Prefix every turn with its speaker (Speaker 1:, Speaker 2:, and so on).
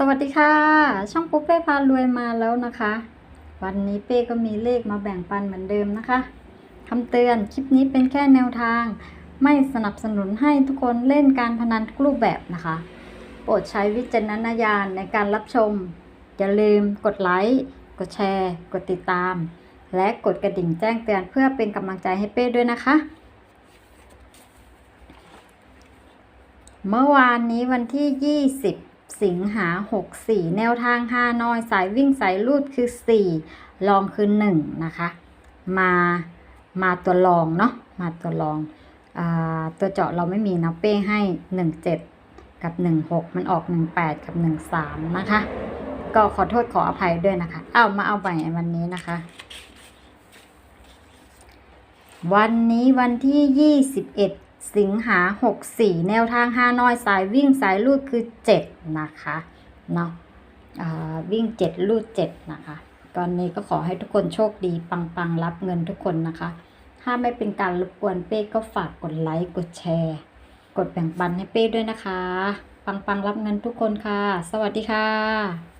Speaker 1: สวัสดีค่ะ ช่องปุ๊บเป้พารวยมาแล้วนะคะ วันนี้เป้ก็มีเลขมาแบ่งปันเหมือนเดิมนะคะคำเตือนคลิปนี้เป็นแค่แนวทาง ไม่สนับสนุนให้ทุกคนเล่นการพนันทุกรูปแบบนะคะ โปรดใช้วิจารณญาณในการรับชม อย่าลืมกดไลค์กดแชร์ กดติดตาม และกดกระดิ่งแจ้งเตือนเพื่อเป็นกำลังใจให้เป้ด้วยนะคะ เมื่อวานนี้วันที่ 20 สิงหา 64 แนวทางฮานอย สายวิ่งสายลูดคือ 4 ลองคือ 1 นะคะ มา มาตัวลองเนาะ มาตัวลองอตัวเจาะเราไม่มีนะเป้ให้ 17 กับ 16 มันออก 18 กับ 13 นะคะ ก็ขอโทษขออภัยด้วยนะคะ เอามาเอาใหม่วันนี้นะคะ วันนี้วันที่ 21 สิงหา 64 แนวทางฮานอยสายวิ่งสายลูดคือ 7 นะคะเนาะอ่าวิ่ง 7 ลูด 7 นะคะตอนนี้ก็ขอให้ทุกคนโชคดีปังๆ รับเงินทุกคนนะคะ ถ้าไม่เป็นการรบกวนเป้ก็ฝากกดไลค์ กดแชร์ กดแบ่งปันให้เป้ด้วยนะคะ ปังๆ รับเงินทุกคนค่ะ สวัสดีค่ะ